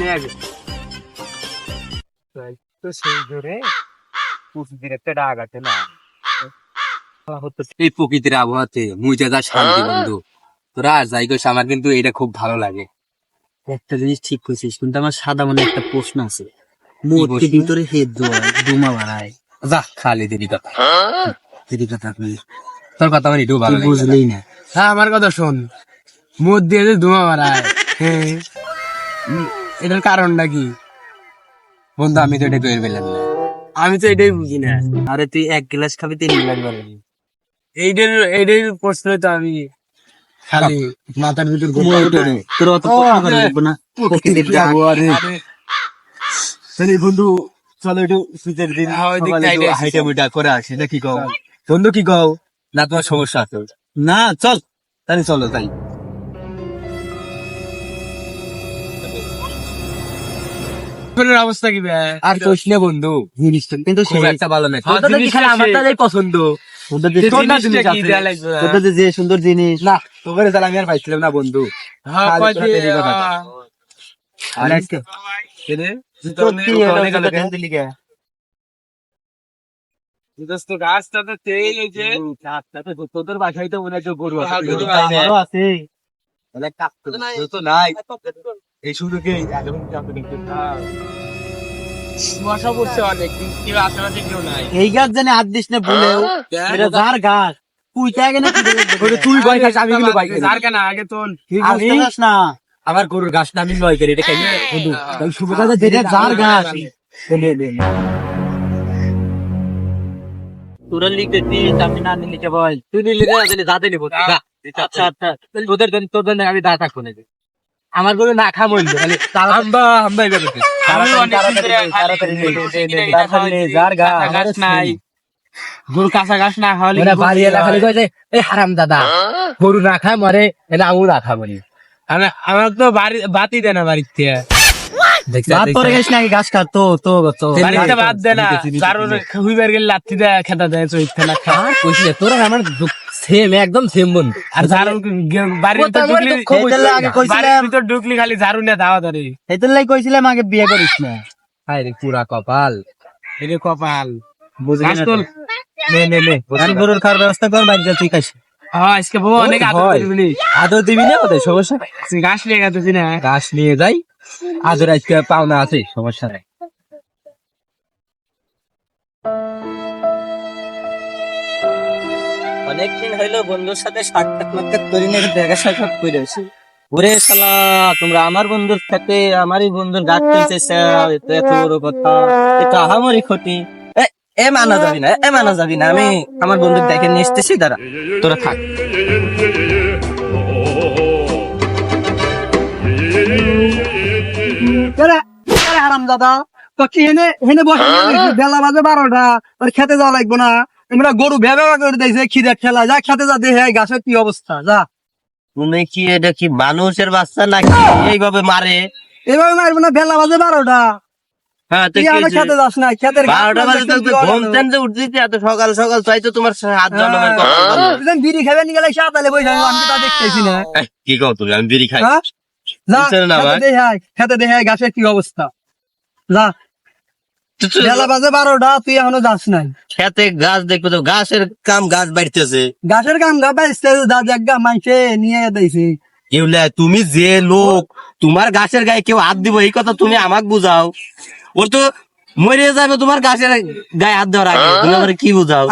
নিয়ে আগে। তো সেই প্রতিদিন একটা ডাক আছে না? এই প্রকৃতির আবহাওয়াতে মুই যা যা শান্তি বন্ধু। তোরা আর যাই করিস আমার কিন্তু এটা খুব ভালো লাগে। একটা জিনিস ঠিক করছিস কিন্তু আমার সাদা মনে একটা প্রশ্ন আছে। প্রশ্ন? ভিতরে হেদ দোয়ায় দুমা বাড়ায় যা খালি দেরি কথা। তোর কথা আমার এটাও ভালো তুই না? হ্যাঁ আমার কথা শোন। মদ দিয়ে যে ধোঁয়া মারায় হ্যাঁ। এটার কারণটা কি? বন্ধু আমি তো এটা করে পেলাম না। আমি তো এটাই বুঝি না। আরে তুই এক গ্লাস খাবি তিন গ্লাস বাড়াবি এইটার এইটার প্রশ্ন তো আমি খালি। মাথার ভিতর। তোর অত না। বন্ধু চলো একটু শীতের দিন হ্যাঁ, হাইটা মুইটা করে আসি না কি কও বন্ধু কি কও? না তোমার সমস্যা আছে। না চল। তাহলে চলো তাই। অবস্থা কি আর না বন্ধু কিন্তু একটা ভালো না। হ্যাঁ, আমারটাই পছন্দ। যে সুন্দর জিনিস। না? তোকে তাহলে আমি আর পাইছিলাম না বন্ধু। হ্যাঁ, আর কেনে? তোদের। দোস্ত তেল হয়েছে তোদের বাসায় তো মনে হচ্ছে গরু আছে। হ্যাঁ, তো নাই। এই এখন। মশা পড়ছে অনেক কিন্তু আশেপাশে কেউ নাই। এই গাছ জানে হাত দিস না ভুলেও এটা যার গাছ। তুই ভয় খাস আমি কিন্তু ভয় করি। যার কেন আগে তোল আমি- না। আমার গরুর গাছ না আমি ভয় করি এটা বন্ধু তাই শুভ কথা যার গাছ। তোরা লিখতে দিস আমি না নিলে বল তুই নিলি না তাহলে দাঁতে নিবো আচ্ছা আচ্ছা তোদের জন্য তোদের জন্য আমি দাঁত রাখব না আমার গরু না খা মরলো তাহলে আমরা আমরা এবার করতেছি। আমি অনেক দিন ধরে তাড়াতাড়ি নে, খালি তাড়াতাড়ি নে, যার গাছ কাঁচা গাছ নাই। গরু কাঁচা গাছ না খাওয়ালে কি বাড়ি করতে এলা খালি হয়? কইছে এই হারাম দাদা গরু না খায় মরে এলা আমু না খা মরি আমার তো বাড়ি বাতি দেয় না বাড়ির থেকে। গেছ নাকি গাছ তো বাদ দেয় না। কারণ হুইবার গেলে লাত্তি দেয় খেতা দেয় চৈত না খা। আর তোরা আমার সেম একদম সেম বন্ধু। আর ঝাড়ু গে- বাড়ির ভিতর ঢুকলি দুঃখ এই তাহলে আগে কইছিলাম ভিতর ঢুকলি খালি ঝাড়ু নিয়ে দাওয়া ধরে। লাই কইছিলাম আগে বিয়ে করিস না। হায় রে পুরা কপাল। কপাল। বুঝলি না নে নে নে গরুর খাওয়ার ব্যবস্থা কর বাড়ি যা তুই খাইস আজকে বউ অনেক আদর দিবি না ওদের সমস্যা গাছ নিয়ে গেছে না? গাছ নিয়ে যাই। আদর আজকে পাওনা আছে সমস্যা নাই অনেকদিন হইল বন্ধুর সাথে সাক্ষাৎ মাক্ষাৎ করি না দেখা সাক্ষাৎ করে ওরে শালা তোমরা আমার বন্ধুর সাথে আমারই বন্ধুর গাছ তুলতেছে এত বড় কথা এটা আমারই ক্ষতি এ, এ মানা যাবি না এ মানা যাবি না আমি আমার বন্ধুর দেখে নিয়ে এসতেছি দাঁড়া তোরা থাক হারাম দাদা? তো কি হেনে হেনে বসে বেলা বাজে বারোটা। তোর খেতে যাওয়া লাগবে না। আমরা গরু ভেবে করে দিয়েছে খিদের ঠেলা। যা খেতে যা দেখে গাছের কি অবস্থা? যা। তুমি কি এটা কি মানুষের বাচ্চা নাকি এইভাবে মারে? এভাবে মারবো না বেলা বাজে বারোটা। হ্যাঁ তুই খেতে যাস না গাছ বারোটা বাজে তো ঘুম তেন যে উঠছিস এত সকাল সকাল চাই তো তোমার হাত জন্মের কথা। হ্যাঁ, বিড়ি খাবে নিয়ে গেলে বসে আমি আমি তা দেখতেছি না। কি কও তুমি? আমি বিড়ি খাই। হ্যাঁ? খেতে গাছের কি অবস্থা? যা। তুই বেলা বাজে বারোটা তুই এখনও যাস নাই। খেতে গাছ দেখবে তো গাছের কাম গাছ বাড়িতেছে। গাছের কাম মাইছে নিয়ে দিয়েছে তুমি যে লোক তোমার গাছের গায়ে কেউ হাত দিব এই কথা তুমি আমাকে বুঝাও। ওর তো মরে যাবে তোমার গাছের গায়ে হাত দেওয়ার আগে। তুমি আমার কি বুঝাও?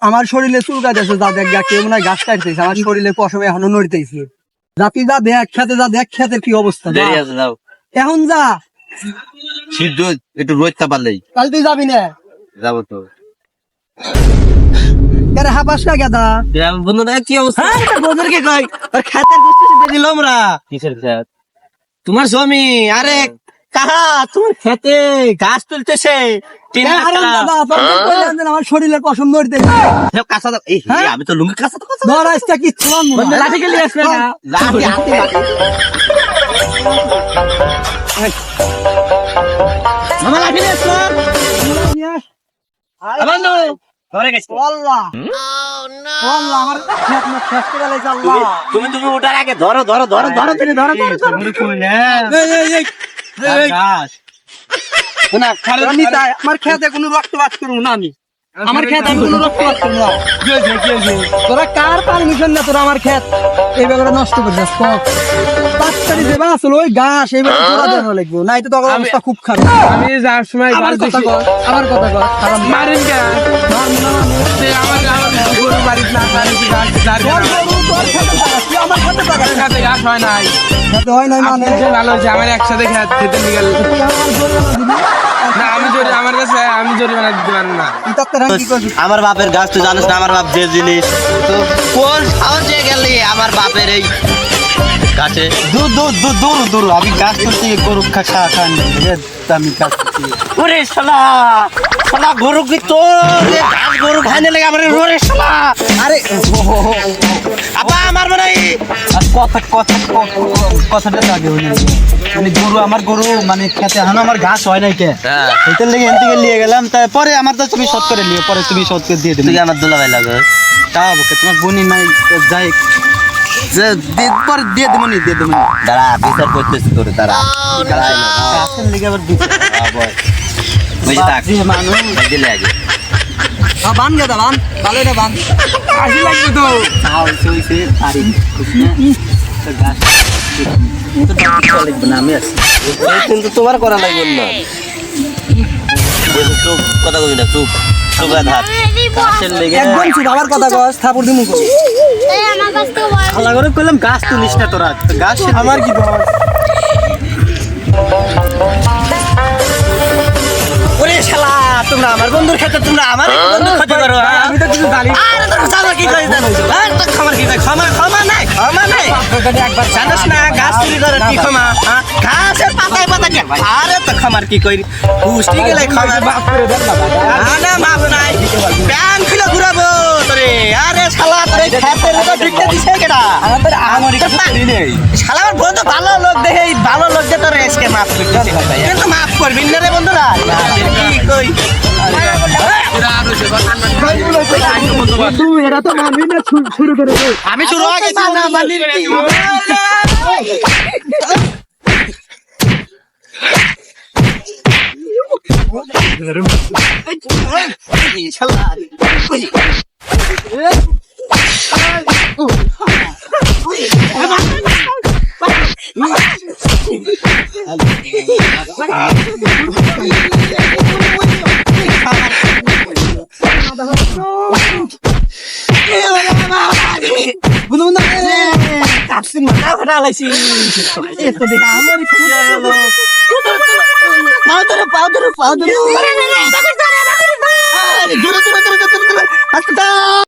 আমার শরীরে চুল কাটেছে যা দেখ গা কেউ হয় গাছ কাটতেছে আমার শরীরে পশমে এখনও নড়তেছে। জাতি যা দেখ খেতে যা দেখ খেতের কি অবস্থা? দেরি আছে যাও। এখন যা। সিদ্ধ একটু রোজটা পারলেই কাল তুই যাবি না। যাব তো। কেরে হাপাস না গেদা? বন্ধুরা কি অবস্থা। বন্ধুরকে কই আর খেতের গোষ্ঠী দিলাম রা কিসের খেত? তোমার জমি আরে তোমার খেতে গাছ তুলতেছে। আমার আমি তো লুঙ্গি কাঁচা তো। লাঠি গেলে আসবে না। লাঠি হাতে লাঠি তুমি তুমি ওটার আগে ধরো ধরো ধরো ধরো তুমি ধরো ধরো আমার খেতে কোনো রক্ত বাস না আমি। আমার খেত আমি কোনো রক্ত বাস না। তোরা কার পারমিশন না তোরা আমার খেত? এই ব্যাপারে নষ্ট করছিস বাচ্চারি যে বাস ওই ঘাস এই ব্যাপারে লাগবো। তো অবস্থা খুব খারাপ। আমি যাওয়ার সময় আমার কথা কর আমার কথা কর মারেন কে? আমার গরু বাড়িতে না বাড়িতে গাছ যার তোর গরু, তোর খেতে থাকা, তুই আমার খেতে থাকা। সাথে গাছ হয় নাই। খেতে হয় নাই মানে? যে ভালো হয়েছে আমার একসাথে খেত নিয়ে? না? আমি জরি আমার কাছে আমি জরিমানা দিতে পারব না। কি? আমার বাপের গাছ তুই জানিস না আমার বাপ যে জিনিস। তো কোন সাহসে গেলি আমার বাপের এই গাছে দূর দূর দূর দূর দূর। আমি গাছ তুলছি গরু খা খা খান আমি গাছ তুলছি ওরে শালা শালা গরু কি ঘাস গরু খাইনে লাগে আমার ওরে শালা। আরে আপা আমার মানে কথা কথা কথাটা তো হয়ে মানে গরু আমার গরু মানে খেতে এখন আমার ঘাস হয় নাই কে? হ্যাঁ। এটার লেগে এন থেকে নিয়ে গেলাম। তারপরে আমার তো তুমি শোধ করে নিও। পরে তুমি শোধ করে দিয়ে দেবে কি আমার দুলাভাই লাগে তা তোমার বোনই নাই যাই যে দিয়ে পরে দিয়ে দেবো নি দিয়ে দেবো নি। দাঁড়া বিচার করতেছি তোর তারা গাছের লেগে আবার দিতে বুঝে থাক। মানুষ। দিলে আগে। আ, বান গেদা, বান। ভালো এটা বান। আসি লাগবে তো। তাও হইছে তো গাছ না। কিন্তু তোমার করা লাগবে না। চুপ কথা কবি না চুপ। চুপ আর থাক গাছের লেগে একদম চুপ, আবার কথা কস, থাপড় দিমু আল্লাহ করে কইলাম গাছ তুলিস না তোরা। গাছ আমার কি দোষ? ওরে শালা তোমরা আমার বন্ধুর ক্ষেত্রে তোমরা আমার বন্ধুর ক্ষতি করো হ্যাঁ? আমি তো কিছু জানি আরে তো ক্ষমা কি করে জানো? হ্যাঁ তো ক্ষমা কি ক্ষমা ক্ষমা নাই ক্ষমা নাই। একবার জানোস না গাছ চুরি করে কি ক্ষমা হ্যাঁ? ঘাসের পাতায় পাতায় আরে তো ক্ষমার কি করি? পুষ্টি গেলে ক্ষমা বাপ করে দেন না না না নাই। প্যান খুলে ঘুরাবো তোরে। আরে শালা তোরে খেতের কেডা আমাদের আমার কিছু করি নেই। শালা আমার বন্ধু ভালো লোক দেখে এই ভালো লোক দিয়ে তোর এসকে মাফ করতেছে কিন্তু মাফ করবি না রে বন্ধুরা। কি কই? তুই এটা তো মানবি না, শুরু করে আমি শুরু হয়ে গেছি। না মানি মাথা ফাটা লাইছি। এত দেখা আমারই ক্ষতি হয়ে গেল। পাও ধরো, পাও ধরো, পাও ধরো। আরে, দূরে, দূরে, দূরে, দূরে, দূরে। আস্তে দাও।